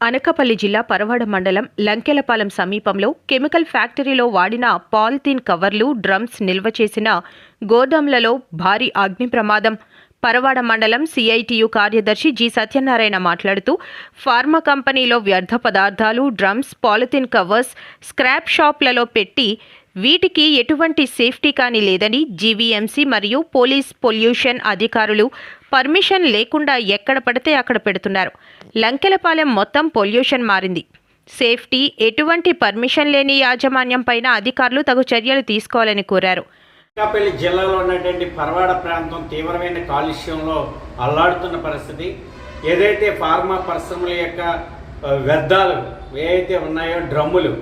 అనకపల్లి జిల్లా పరవాడ మండలం లంకెలపాలెం సమీపంలో కెమికల్ ఫ్యాక్టరీలో వాడిన పాలిథీన్ కవర్లు డ్రమ్స్ నిల్వ చేసిన గోదాంలలో భారీ అగ్ని ప్రమాదం. పరవాడ మండలం సిఐటియు కార్యదర్శి జి సత్యనారాయణ మాట్లాడుతూ ఫార్మా కంపెనీలో వ్యర్థ పదార్థాలు డ్రమ్స్ పాలిథిన్ కవర్స్ స్క్రాప్ షాప్లలో పెట్టి వీటికి ఎటువంటి సేఫ్టీ కానీ లేదని జీవీఎంసీ మరియు పోలీస్ పొల్యూషన్ అధికారులు పర్మిషన్ లేకుండా ఎక్కడ పడితే అక్కడ పెడుతున్నారు. లంకెలపాలెం మొత్తం పొల్యూషన్ మారింది. సేఫ్టీ ఎటువంటి పర్మిషన్ లేని యాజమాన్యం పైన అధికారులు తగు చర్యలు తీసుకోవాలని కోరారు. అనకాపల్లి జిల్లాలో ఉన్నటువంటి పర్వాడ ప్రాంతం తీవ్రమైన కాలుష్యంలో అల్లాడుతున్న పరిస్థితి. ఏదైతే ఫార్మా పరిశ్రమల యొక్క వ్యర్థాలు ఏవైతే ఉన్నాయో డ్రమ్ములు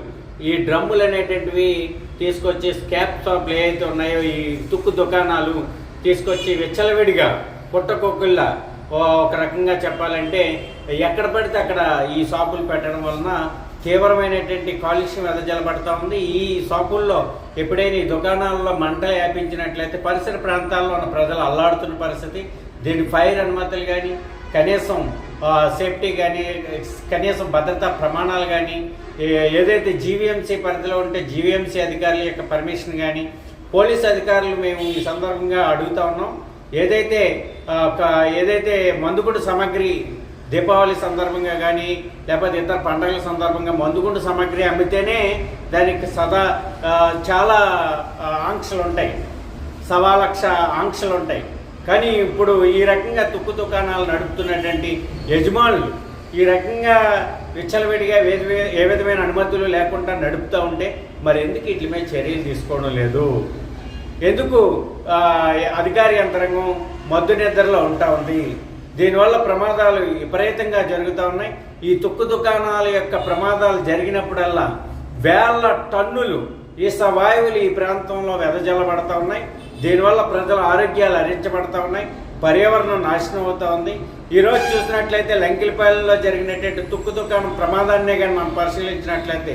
ఈ డ్రమ్ములు అనేటువంటివి తీసుకొచ్చి స్కాప్ షాప్లు ఏవైతే ఉన్నాయో ఈ తుక్కు దుకాణాలు తీసుకొచ్చి విచ్చలవిడిగా పుట్టకొక్కుల్లా ఒక రకంగా చెప్పాలంటే ఎక్కడ పడితే అక్కడ ఈ షాపులు పెట్టడం వలన తీవ్రమైనటువంటి కాలుష్యం వెదజల్లబడతా ఉంది. ఈ షాపుల్లో ఎప్పుడైనా ఈ దుకాణాల్లో మంటలు వ్యాపించినట్లయితే పరిసర ప్రాంతాల్లో ఉన్న ప్రజలు అల్లాడుతున్న పరిస్థితి. దీని ఫైర్ అనుమతులు కానీ కనీసం సేఫ్టీ కానీ కనీసం భద్రతా ప్రమాణాలు కానీ ఏ- ఏదైతే జీవీఎంసీ పరిధిలో ఉంటే జీవీఎంసీ అధికారుల యొక్క పర్మిషన్ కానీ పోలీస్ అధికారులు మేము ఈ సందర్భంగా అడుగుతా ఉన్నాం. ఏదైతే ఒక- ఏదైతే మందుగుండు సామాగ్రి దీపావళి సందర్భంగా కానీ లేకపోతే ఇతర పండుగల సందర్భంగా మందుగుండు సామాగ్రి అమ్మితేనే దానికి సదా చాలా ఆంక్షలు ఉంటాయి సవా లక్ష ఆంక్షలు ఉంటాయి కానీ ఇప్పుడు ఈ రకంగా తుక్కు దుకాణాలు నడుపుతున్నటువంటి యజమానులు ఈ రకంగా విచ్చలవిడిగా ఏ విధమైన అనుమతులు లేకుండా నడుపుతూ ఉంటే మరి ఎందుకు వీటి మీద చర్యలు తీసుకోవడం లేదు? ఎందుకు అధికారి యంత్రాంగం మద్దు నిద్రలో ఉంటా ఉంది? దీనివల్ల ప్రమాదాలు విపరీతంగా జరుగుతూ ఉన్నాయి. ఈ తుక్కు దుకాణాల యొక్క ప్రమాదాలు జరిగినప్పుడల్లా వేల టన్నులు ఈ సవాయువులు ఈ ప్రాంతంలో వెదజల్లబడతా ఉన్నాయి. దీనివల్ల ప్రజల ఆరోగ్యాలు హరించబడతా ఉన్నాయి. పర్యావరణం నాశనం అవుతా ఉంది. ఈరోజు చూసినట్లయితే లంకిలపాలెంలో జరిగినటువంటి తుక్కు దుకాణం ప్రమాదాన్నే కానీ మనం పరిశీలించినట్లయితే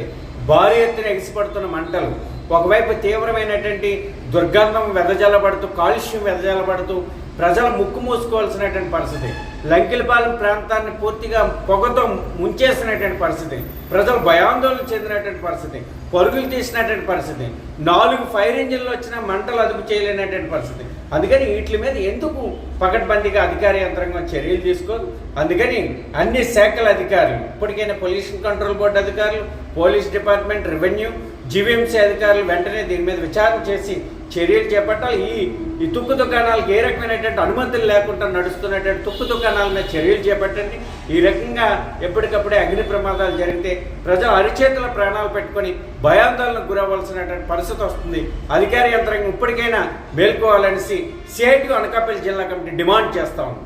భారీ ఎత్తున ఎగిసిపడుతున్న మంటలు ఒకవైపు తీవ్రమైనటువంటి దుర్గంధం వెదజల్లబడుతూ కాలుష్యం వెదజల్లబడుతూ ప్రజలు ముక్కు మూసుకోవాల్సినటువంటి పరిస్థితి. లంకిలపాలెం ప్రాంతాన్ని పూర్తిగా పొగతో ముంచేసినటువంటి పరిస్థితి ప్రజలు భయాందోళన చెందినటువంటి పరిస్థితి పరుగులు తీసినటువంటి పరిస్థితి నాలుగు ఫైర్ ఇంజిన్లు వచ్చిన మంటలు అదుపు చేయలేనటువంటి పరిస్థితి. అందుకని వీటి మీద ఎందుకు పకడ్బందీగా అధికార యంత్రాంగం చర్యలు తీసుకోదు? అందుకని అన్ని శాఖల అధికారులు ఇప్పటికైనా పొల్యూషన్ కంట్రోల్ బోర్డు అధికారులు police department revenue G V M C అధికారులు వెంటనే దీని మీద విచారణ చేసి చర్యలు చేపట్టాలి. ఈ ఈ తుక్కు దుకాణాలకు ఏ రకమైనటువంటి అనుమతులు లేకుండా నడుస్తున్నటువంటి తుక్కు దుకాణాల మీద చర్యలు చేపట్టండి. ఈ రకంగా ఎప్పటికప్పుడే అగ్ని ప్రమాదాలు జరిగితే ప్రజలు అరిచేతుల ప్రాణాలు పెట్టుకొని భయాందోళనకు గురవ్వాల్సినటువంటి పరిస్థితి వస్తుంది. అధికార యంత్రాంగం ఇప్పటికైనా మేల్కోవాలనేసి సిఐటి అనకాపల్లి జిల్లా కమిటీ డిమాండ్ చేస్తా ఉంది.